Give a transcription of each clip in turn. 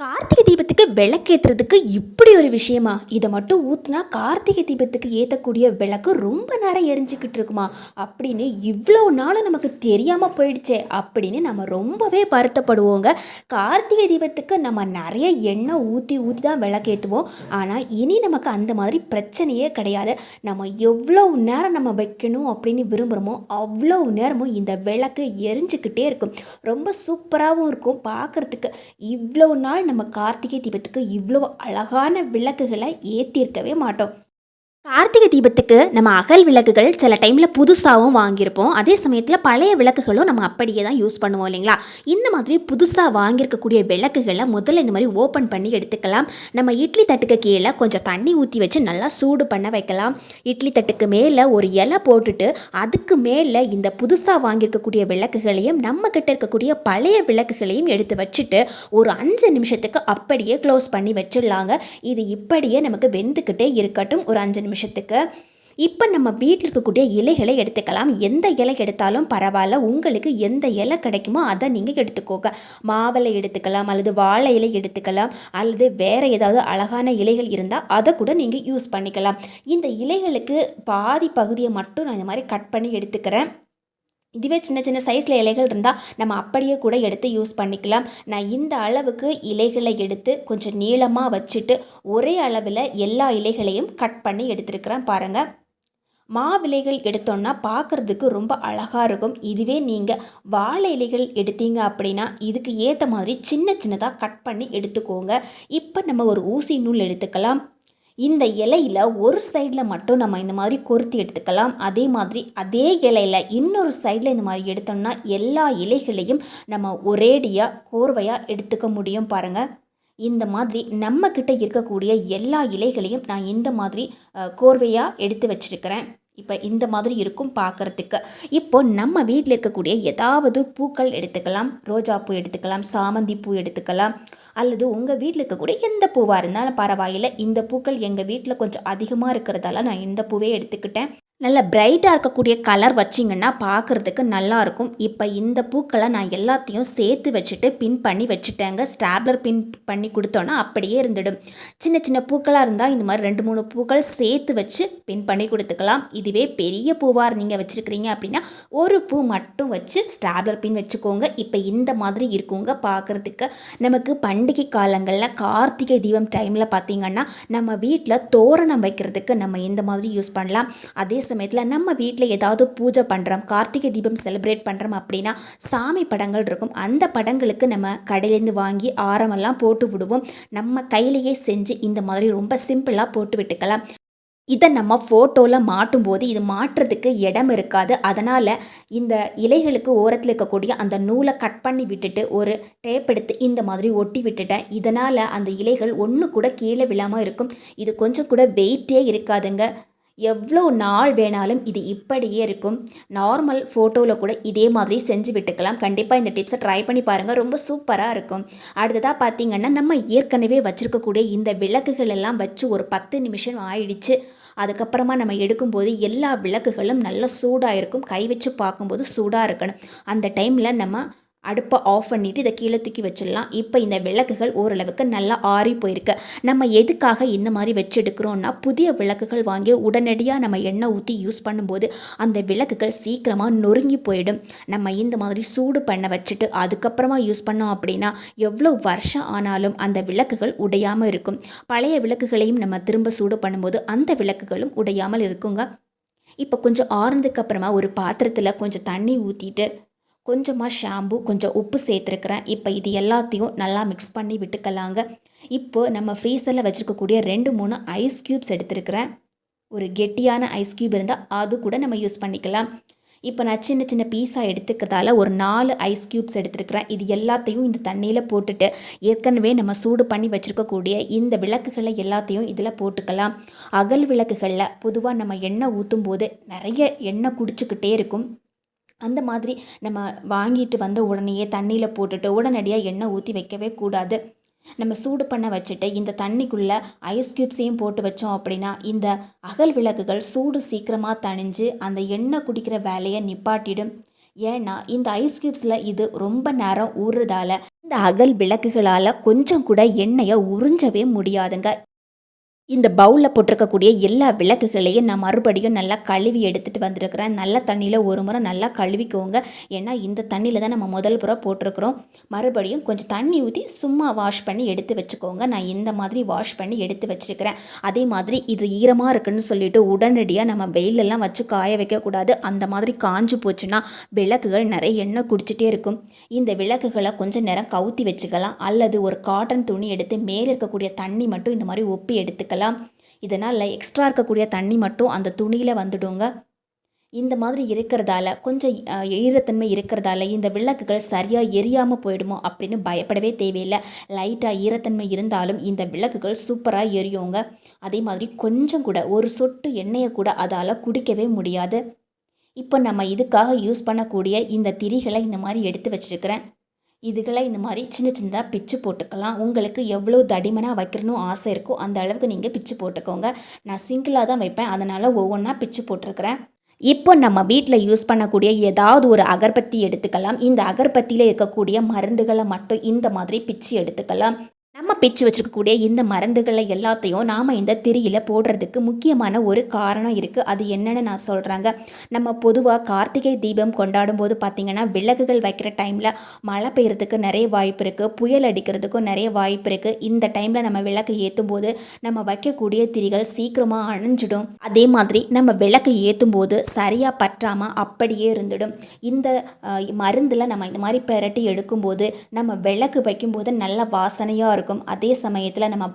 கார்த்திகை தீபத்துக்கு விளக்கேற்றுறதுக்கு இப்படி ஒரு விஷயமா? இதை மட்டும் ஊற்றுனா கார்த்திகை தீபத்துக்கு ஏற்றக்கூடிய விளக்கு ரொம்ப நேரம் எரிஞ்சுக்கிட்டு இருக்குமா? அப்படின்னு இவ்வளோ நாளும் நமக்கு தெரியாமல் போயிடுச்சே அப்படின்னு நம்ம ரொம்பவே வருத்தப்படுவோங்க. கார்த்திகை தீபத்துக்கு நம்ம நிறைய எண்ணெய் ஊற்றி ஊற்றி தான் விளக்கேற்றுவோம் ஆனால் இனி நமக்கு அந்த மாதிரி பிரச்சனையே கிடையாது. நம்ம எவ்வளோ நேரம் நம்ம வைக்கணும் அப்படின்னு விரும்புகிறோமோ அவ்வளோ நேரமும் இந்த விளக்கு எரிஞ்சுக்கிட்டே இருக்கும். ரொம்ப சூப்பராகவும் இருக்கும் பார்க்குறதுக்கு. இவ்வளோ நாள் நம்ம கார்த்திகை தீபத்துக்கு இவ்வளோ அழகான விளக்குகளை ஏற்றிருக்கவே மாட்டோம். கார்த்திகை தீபத்துக்கு நம்ம அகல் விளக்குகள் சில டைமில் புதுசாகவும் வாங்கியிருப்போம். அதே சமயத்தில் பழைய விளக்குகளும் நம்ம அப்படியே தான் யூஸ் பண்ணுவோம் இல்லைங்களா? இந்த மாதிரி புதுசாக வாங்கியிருக்கக்கூடிய விளக்குகளை முதல்ல இந்த மாதிரி ஓப்பன் பண்ணி எடுத்துக்கலாம். நம்ம இட்லி தட்டுக்கு கீழே கொஞ்சம் தண்ணி ஊற்றி வச்சு நல்லா சூடு பண்ண வைக்கலாம். இட்லி தட்டுக்கு மேலே ஒரு இலை போட்டுட்டு அதுக்கு மேலே இந்த புதுசாக வாங்கியிருக்கக்கூடிய விளக்குகளையும் நம்ம கிட்ட இருக்கக்கூடிய பழைய விளக்குகளையும் எடுத்து வச்சுட்டு ஒரு அஞ்சு நிமிஷத்துக்கு அப்படியே க்ளோஸ் பண்ணி வச்சிடலாங்க. இது இப்படியே நமக்கு வெந்துக்கிட்டே இருக்கட்டும். ஒரு அஞ்சு நிமிஷத்துக்கு. இப்போ நம்ம வீட்டில் இருக்கக்கூடிய இலைகளை எடுத்துக்கலாம். எந்த இலை எடுத்தாலும் பரவாயில்ல. உங்களுக்கு எந்த இலை கிடைக்குமோ அதை நீங்கள் எடுத்துக்கோங்க. மாவிலை எடுத்துக்கலாம் அல்லது வாழை இலை எடுத்துக்கலாம் அல்லது வேறு ஏதாவது அழகான இலைகள் இருந்தால் அதை கூட நீங்கள் யூஸ் பண்ணிக்கலாம். இந்த இலைகளுக்கு பாதி பகுதியை மட்டும் நான் இந்த மாதிரி கட் பண்ணி எடுத்துக்கிறேன். இதுவே சின்ன சின்ன சைஸில் இலைகள் இருந்தால் நம்ம அப்படியே கூட எடுத்து யூஸ் பண்ணிக்கலாம். நான் இந்த அளவுக்கு இலைகளை எடுத்து கொஞ்சம் நீளமாக வச்சுட்டு ஒரே அளவில் எல்லா இலைகளையும் கட் பண்ணி எடுத்துருக்கிறேன் பாருங்கள் மாவிலைகள் எடுத்தோன்னா பார்க்குறதுக்கு ரொம்ப அழகாக இருக்கும். இதுவே நீங்கள் வாழை இலைகள் எடுத்தீங்க அப்படின்னா இதுக்கு ஏற்ற மாதிரி சின்ன சின்னதாக கட் பண்ணி எடுத்துக்கோங்க. இப்போ நம்ம ஒரு ஊசி நூல் எடுத்துக்கலாம். இந்த இலையில் ஒரு சைடில் மட்டும் நம்ம இந்த மாதிரி கொருத்தி எடுத்துக்கலாம். அதே மாதிரி அதே இலையில் இன்னொரு சைடில் இந்த மாதிரி எடுத்தோம்னா எல்லா இலைகளையும் நம்ம ஒரேடியாக கோர்வையாக எடுத்துக்க முடியும் பாருங்கள் இந்த மாதிரி நம்மக்கிட்ட இருக்கக்கூடிய எல்லா இலைகளையும் நான் இந்த மாதிரி கோர்வையாக எடுத்து வச்சுருக்கிறேன். இப்போ இந்த மாதிரி இருக்கும் பார்க்குறதுக்கு இப்போ நம்ம வீட்டில் இருக்கக்கூடிய ஏதாவது பூக்கள் எடுத்துக்கலாம் ரோஜா பூ எடுத்துக்கலாம் சாமந்தி பூ எடுத்துக்கலாம். அல்லது உங்கள் வீட்டில் இருக்கக்கூடிய எந்த பூவாக இருந்தாலும் பரவாயில்லை. இந்த பூக்கள் எங்கள் வீட்டில் கொஞ்சம் அதிகமாக இருக்கிறதால நான் இந்த பூவே எடுத்துக்கிட்டேன். நல்ல பிரைட்டாக இருக்கக்கூடிய கலர் வச்சிங்கன்னா பார்க்குறதுக்கு நல்லாயிருக்கும். இப்போ இந்த பூக்களை நான் எல்லாத்தையும் சேர்த்து வச்சுட்டு பின் பண்ணி வச்சுட்டேங்க. ஸ்டாப்லர் பின் பண்ணி கொடுத்தோன்னா அப்படியே இருந்துடும். சின்ன சின்ன பூக்களாக இருந்தால் இந்த மாதிரி ரெண்டு மூணு பூக்கள் சேர்த்து வச்சு பின் பண்ணி கொடுத்துக்கலாம். இதுவே பெரிய பூவாக நீங்கள் வச்சுருக்கிறீங்க அப்படின்னா ஒரு பூ மட்டும் வச்சு ஸ்டாப்லர் பின் வச்சுக்கோங்க. இப்போ இந்த மாதிரி இருக்குங்க பார்க்குறதுக்கு நமக்கு பண்டிகை காலங்களில் கார்த்திகை தீபம் டைமில் பார்த்திங்கன்னா நம்ம வீட்டில் தோரணம் வைக்கிறதுக்கு நம்ம இந்த மாதிரி யூஸ் பண்ணலாம். அதே சமயத்தில் நம்ம வீட்டில் ஏதாவது பூஜை பண்ணுறோம் கார்த்திகை தீபம் செலிப்ரேட் பண்ணுறோம் அப்படின்னா சாமி படங்கள் இருக்கும். அந்த படங்களுக்கு நம்ம கடையிலேருந்து வாங்கி ஆரமெல்லாம் போட்டு விடுவோம். நம்ம கையிலேயே செஞ்சு இந்த மாதிரி ரொம்ப சிம்பிளாக போட்டு விட்டுக்கலாம். இதை நம்ம ஃபோட்டோவில் மாட்டும்போது இது மாட்டுறதுக்கு இடம் இருக்காது. அதனால் இந்த இலைகளுக்கு ஓரத்தில் இருக்கக்கூடிய அந்த நூலை கட் பண்ணி விட்டுட்டு ஒரு டேப் எடுத்து இந்த மாதிரி ஒட்டி விட்டுட்டேன். இதனால் அந்த இலைகள் ஒன்று கூட கீழே விழாமல் இருக்கும். இது கொஞ்சம் கூட வெயிட்டே இருக்காதுங்க. எவ்வளோ நாள் வேணாலும் இது இப்படியே இருக்கும். நார்மல் ஃபோட்டோவில் கூட இதே மாதிரி செஞ்சு விட்டுக்கலாம். கண்டிப்பாக இந்த டிப்ஸை ட்ரை பண்ணி பாருங்கள் ரொம்ப சூப்பராக இருக்கும். அடுத்ததாக பார்த்திங்கன்னா நம்ம ஏற்கனவே வச்சுருக்கக்கூடிய இந்த விளக்குகள் எல்லாம் வச்சு ஒரு பத்து நிமிஷம் ஆயிடுச்சு. அதுக்கப்புறமா நம்ம எடுக்கும்போது எல்லா விளக்குகளும் நல்லா சூடாக இருக்கும். கை வச்சு பார்க்கும்போது சூடாக இருக்கணும். அந்த டைமில் நம்ம அடுப்பை ஆஃப் பண்ணிவிட்டு இதை கீழே தூக்கி வச்சிடலாம். இப்போ இந்த விளக்குகள் ஓரளவுக்கு நல்லா ஆறி போயிருக்கு. நம்ம எதுக்காக இந்த மாதிரி வச்செடுக்கிறோன்னா புதிய விளக்குகள் வாங்கி உடனடியாக நம்ம எண்ணெய் ஊற்றி யூஸ் பண்ணும்போது அந்த விளக்குகள் சீக்கிரமாக நொறுங்கி போயிடும். நம்ம இந்த மாதிரி சூடு பண்ண வச்சுட்டு அதுக்கப்புறமா யூஸ் பண்ணோம் அப்படின்னா எவ்வளோ வருஷம் ஆனாலும் அந்த விளக்குகள் உடையாமல் இருக்கும். பழைய விளக்குகளையும் நம்ம திரும்ப சூடு பண்ணும்போது அந்த விளக்குகளும் உடையாமல் இருக்குங்க. இப்போ கொஞ்சம் ஆறுனதுக்கு அப்புறமா ஒரு பாத்திரத்தில் கொஞ்சம் தண்ணி ஊற்றிட்டு கொஞ்சமாக ஷாம்பு கொஞ்சம் உப்பு சேர்த்துருக்குறேன். இப்போ இது எல்லாத்தையும் நல்லா மிக்ஸ் பண்ணி விட்டுக்கலாங்க. இப்போது நம்ம ஃப்ரீசரில் வச்சுருக்கக்கூடிய ரெண்டு மூணு ஐஸ் க்யூப்ஸ் எடுத்துருக்கிறேன். ஒரு கெட்டியான ஐஸ் க்யூப் இருந்தால் அது கூட நம்ம யூஸ் பண்ணிக்கலாம். இப்போ நான் சின்ன சின்ன பீஸாக எடுத்துக்கிறதால ஒரு நாலு ஐஸ் க்யூப்ஸ் எடுத்துருக்கிறேன். இது எல்லாத்தையும் இந்த தண்ணியில் போட்டுட்டு ஏற்கனவே நம்ம சூடு பண்ணி வச்சுருக்கக்கூடிய இந்த விளக்குகளை எல்லாத்தையும் இதில் போட்டுக்கலாம். அகல் விளக்குகளில் பொதுவாக நம்ம எண்ணெய் ஊற்றும் போது நிறைய எண்ணெய் குடிச்சிக்கிட்டே இருக்கும். அந்த மாதிரி நம்ம வாங்கிட்டு வந்த உடனேயே தண்ணியில் போட்டுட்டு உடனடியாக எண்ணெய் ஊற்றி வைக்கவே கூடாது. நம்ம சூடு பண்ண வச்சுட்டு இந்த தண்ணிக்குள்ளே ஐஸ் க்யூப்ஸையும் போட்டு வச்சோம் அப்படின்னா இந்த அகல் விளக்குகள் சூடு சீக்கிரமாக தணிஞ்சு அந்த எண்ணெய் குடிக்கிற வேலையை நிப்பாட்டிடும். ஏன்னா இந்த ஐஸ் க்யூப்ஸில் இது ரொம்ப நேரம் ஊறுறதால இந்த அகல் விளக்குகளால் கொஞ்சம் கூட எண்ணெயை உறிஞ்சவே முடியாதுங்க. இந்த பவுலில் போட்டிருக்கக்கூடிய எல்லா விளக்குகளையும் நான் மறுபடியும் நல்லா கழுவி எடுத்துகிட்டு வந்திருக்கிறேன். நல்ல தண்ணியில் ஒரு முறை நல்லா கழுவிக்கோங்க. ஏன்னா இந்த தண்ணியில் தான் நம்ம முதல் புறம் போட்டிருக்கிறோம். மறுபடியும் கொஞ்சம் தண்ணி ஊற்றி சும்மா வாஷ் பண்ணி எடுத்து வச்சுக்கோங்க. நான் இந்த மாதிரி வாஷ் பண்ணி எடுத்து வச்சுருக்கிறேன். அதே மாதிரி இது ஈரமாக இருக்குன்னு சொல்லிட்டு உடனடியாக நம்ம வெயிலெல்லாம் வச்சு காய வைக்கக்கூடாது. அந்த மாதிரி காஞ்சு போச்சுன்னா விளக்குகள் நிறைய எண்ணெய் குடிச்சிட்டே இருக்கும். இந்த விளக்குகளை கொஞ்சம் நேரம் கவுத்தி வச்சுக்கலாம். அல்லது ஒரு காட்டன் துணி எடுத்து மேலே இருக்கக்கூடிய தண்ணி மட்டும் இந்த மாதிரி ஒப்பி எடுத்துக்கலாம். இதனால் எக்ஸ்ட்ரா இருக்கக்கூடிய தண்ணி மட்டும் அந்த துணியில் வந்துடுங்க. இந்த மாதிரி இருக்கிறதால கொஞ்சம் ஈரத்தன்மை இருக்கிறதால இந்த விளக்குகள் சரியாக எரியாமல் போயிடுமோ அப்படின்னு பயப்படவே தேவையில்லை. லைட்டாக ஈரத்தன்மை இருந்தாலும் இந்த விளக்குகள் சூப்பராக எரியுங்க. அதே மாதிரி கொஞ்சம் கூட ஒரு சொட்டு எண்ணெயை கூட அதால் குடிக்கவே முடியாது. இப்போ நம்ம இதுக்காக யூஸ் பண்ணக்கூடிய இந்த திரிகளை இந்த மாதிரி எடுத்து வச்சுருக்கிறேன். இதுகளை இந்த மாதிரி சின்ன சின்னதாக பிச்சு போட்டுக்கலாம். உங்களுக்கு எவ்வளோ தடிமனாக வைக்கணும் ஆசை இருக்கோ அந்த அளவுக்கு நீங்கள் பிச்சு போட்டுக்கோங்க. நான் சிங்கிளாக தான் வைப்பேன். அதனால் ஒவ்வொன்றா பிச்சு போட்டிருக்கிறேன். இப்போ நம்ம வீட்டில் யூஸ் பண்ணக்கூடிய ஏதாவது ஒரு அகர்பத்தி எடுத்துக்கலாம். இந்த அகர்பத்தியில் இருக்கக்கூடிய மருந்துகளை மட்டும் இந்த மாதிரி பிச்சு எடுத்துக்கலாம். நம்ம பிச்சு வச்சுருக்கக்கூடிய இந்த மருந்துகளை எல்லாத்தையும் நாம் இந்த திரியில் போடுறதுக்கு முக்கியமான ஒரு காரணம் இருக்குது அது என்னன்னு நான் சொல்கிறாங்க நம்ம பொதுவாக கார்த்திகை தீபம் கொண்டாடும் போது பார்த்திங்கன்னா விளக்குகள் வைக்கிற டைமில் மழை பெய்யறதுக்கு நிறைய வாய்ப்பு இருக்குது புயல் அடிக்கிறதுக்கும் நிறைய வாய்ப்பு இருக்குது இந்த டைமில் நம்ம விளக்கு ஏற்றும் போது நம்ம வைக்கக்கூடிய திரிகள் சீக்கிரமாக அணைஞ்சிடும். அதே மாதிரி நம்ம விளக்கு ஏற்றும் போது சரியாக பற்றாமல் அப்படியே இருந்துடும். இந்த மருந்தில் நம்ம இந்த மாதிரி பெரட்டி எடுக்கும்போது நம்ம விளக்கு வைக்கும்போது நல்ல வாசனையாக இருக்கும். அதே சமயத்தில் நம்ம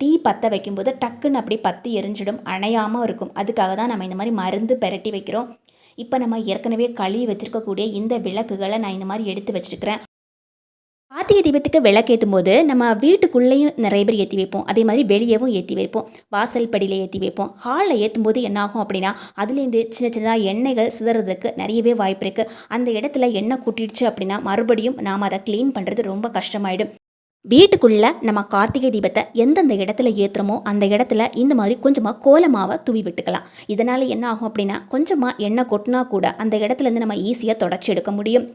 தீ பற்ற வைக்கும்போது டக்குன்னு அப்படி பற்றி எரிஞ்சிடும் அணையாமல் இருக்கும். அதுக்காக தான் நம்ம இந்த மாதிரி மருந்து பெரட்டி வைக்கிறோம். இப்போ நம்ம ஏற்கனவே கழுவி வச்சுருக்கக்கூடிய இந்த விளக்குகளை நான் இந்த மாதிரி எடுத்து வச்சுருக்கிறேன். கார்த்திகை தீபத்துக்கு விளக்கேற்றும் போது நம்ம வீட்டுக்குள்ளேயும் நிறைய பேர் ஏற்றி வைப்போம். அதே மாதிரி வெளியேவும் ஏற்றி வைப்போம். வாசல் படியில் ஏற்றி வைப்போம். ஹாலில் ஏற்றும் போது என்னாகும் அப்படின்னா அதுலேருந்து சின்ன சின்னதாக எண்ணெய்கள் சிதறதுக்கு நிறையவே வாய்ப்பு இருக்குது அந்த இடத்துல எண்ணெய் கூட்டிடுச்சு அப்படின்னா மறுபடியும் நாம் அதை க்ளீன் பண்ணுறது ரொம்ப கஷ்டமாயிடும். வீட்டுக்குள்ளே நம்ம கார்த்திகை தீபத்தை எந்தெந்த இடத்துல ஏற்றுறோமோ அந்த இடத்துல இந்த மாதிரி கொஞ்சமாக கோலமாவை தூவி விட்டுக்கலாம். இதனால் என்ன ஆகும் அப்படின்னா கொஞ்சமாக எண்ணெய் கொட்டினா கூட அந்த இடத்துலேருந்து நம்ம ஈஸியாக தொடச்சி எடுக்க முடியும்.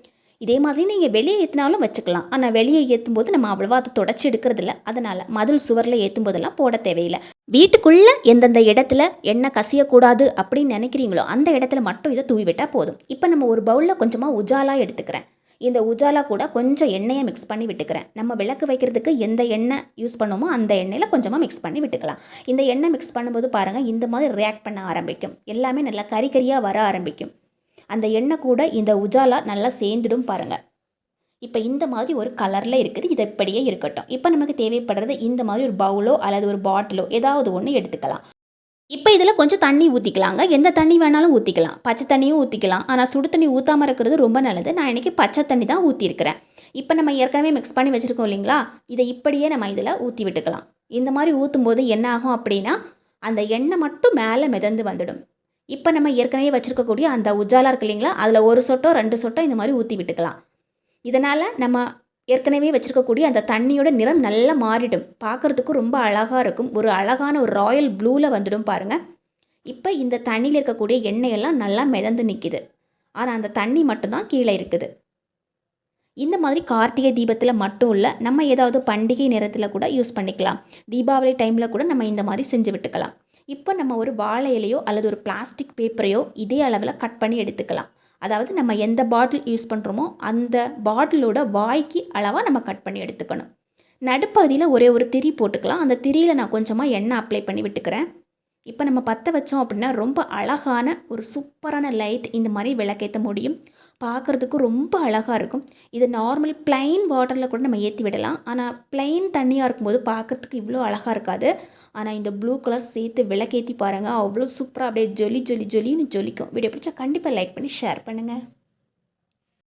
இதே மாதிரி நீங்கள் வெளியே ஏற்றினாலும் வச்சுக்கலாம். ஆனால் வெளியே ஏற்றும் போது நம்ம அவ்வளோவா அதை தொடச்சி எடுக்கிறதில்ல. அதனால் மதில் சுவரில் ஏற்றும் போதெல்லாம் போட தேவையில்லை. வீட்டுக்குள்ளே எந்தெந்த இடத்துல எண்ணெய் கசியக்கூடாது அப்படின்னு நினைக்கிறீங்களோ அந்த இடத்துல மட்டும் இதை தூவி விட்டால் போதும். இப்போ நம்ம ஒரு பவுலில் கொஞ்சமாக உஜாலாக எடுத்துக்கிறேன். இந்த உஜாலா கூட கொஞ்சம் எண்ணெயை மிக்ஸ் பண்ணி விட்டுக்கிறேன். நம்ம விளக்கு வைக்கிறதுக்கு எந்த எண்ணெய் யூஸ் பண்ணுமோ அந்த எண்ணெயில் கொஞ்சமாக மிக்ஸ் பண்ணி விட்டுக்கலாம். இந்த எண்ணெய் மிக்ஸ் பண்ணும்போது பாருங்கள் இந்த மாதிரி ரியாக்ட் பண்ண ஆரம்பிக்கும். எல்லாமே நல்லா கறி கறியாக வர ஆரம்பிக்கும். அந்த எண்ணெய் கூட இந்த உஜாலா நல்லா சேர்ந்துடும் பாருங்கள் இப்போ இந்த மாதிரி ஒரு கலரில் இருக்குது இது இப்படியே இருக்கட்டும். இப்போ நமக்கு தேவைப்படுறது இந்த மாதிரி ஒரு பவுலோ அல்லது ஒரு பாட்டிலோ ஏதாவது ஒன்று எடுத்துக்கலாம். இப்போ இதில் கொஞ்சம் தண்ணி ஊற்றிக்கலாங்க எந்த தண்ணி வேணாலும் ஊற்றிக்கலாம் பச்சை தண்ணியும் ஊற்றிக்கலாம் ஆனால் சுடு தண்ணி ஊற்றாமல் இருக்கிறது ரொம்ப நல்லது. நான் இன்றைக்கி பச்சை தண்ணி தான் ஊற்றிருக்கிறேன் இப்போ நம்ம ஏற்கனவே மிக்ஸ் பண்ணி வச்சுருக்கோம் இல்லைங்களா? இதை இப்படியே நம்ம இதில் ஊற்றி விட்டுக்கலாம். இந்த மாதிரி ஊற்றும் போது என்ன ஆகும் அப்படின்னா அந்த எண்ணெய் மட்டும் மேலே மிதந்து வந்துடும். இப்போ நம்ம ஏற்கனவே வச்சுருக்கக்கூடிய அந்த உஜாலா இருக்கு இல்லைங்களா? அதில் ஒரு சொட்டோ ரெண்டு சொட்டோ இந்த மாதிரி ஊற்றி விட்டுக்கலாம். இதனால் நம்ம ஏற்கனவே வச்சுருக்கக்கூடிய அந்த தண்ணியோட நிறம் நல்லா மாறிடும். பார்க்குறதுக்கும் ரொம்ப அழகாக இருக்கும். ஒரு அழகான ஒரு ராயல் ப்ளூவில் வந்துடும் பாருங்கள் இப்போ இந்த தண்ணியில் இருக்கக்கூடிய எண்ணெயெல்லாம் நல்லா மிதந்து நிற்கிது ஆனால் அந்த தண்ணி மட்டும்தான் கீழே இருக்குது. இந்த மாதிரி கார்த்திகை தீபத்தில் மட்டும் இல்லை நம்ம ஏதாவது பண்டிகை நேரத்தில் கூட யூஸ் பண்ணிக்கலாம். தீபாவளி டைமில் கூட நம்ம இந்த மாதிரி செஞ்சு விட்டுக்கலாம். இப்போ நம்ம ஒரு வாழை இலையோ அல்லது ஒரு பிளாஸ்டிக் பேப்பரையோ இதே அளவில் கட் பண்ணி எடுத்துக்கலாம். அதாவது நம்ம எந்த பாட்டில் யூஸ் பண்ணுறோமோ அந்த பாட்டிலோட வாய்க்கு அளவாக நம்ம கட் பண்ணி எடுத்துக்கணும். நடுப்பகுதியில் ஒரே ஒரு திரி போட்டுக்கலாம். அந்த திரியில் நான் கொஞ்சமாக எண்ணெய் அப்ளை பண்ணி விட்டுக்கிறேன். இப்போ நம்ம பற்ற வச்சோம் அப்படின்னா ரொம்ப அழகான ஒரு சூப்பரான லைட் இந்த மாதிரி விளக்கேற்ற முடியும். பார்க்குறதுக்கு ரொம்ப அழகாக இருக்கும். இது நார்மல் பிளைன் வாட்டரில் கூட நம்ம ஏற்றி விடலாம். ஆனால் பிளைன் தண்ணியாக இருக்கும்போது பார்க்குறதுக்கு இவ்வளோ அழகாக இருக்காது. ஆனால் இந்த ப்ளூ கலர் சேர்த்து விளக்கேற்றி பாருங்கள் அவ்வளோ சூப்பராக அப்படியே ஜொலி ஜொலி ஜொலின்னு ஜொலிக்கும். வீடியோ பிடிச்சா கண்டிப்பாக லைக் பண்ணி ஷேர் பண்ணுங்கள்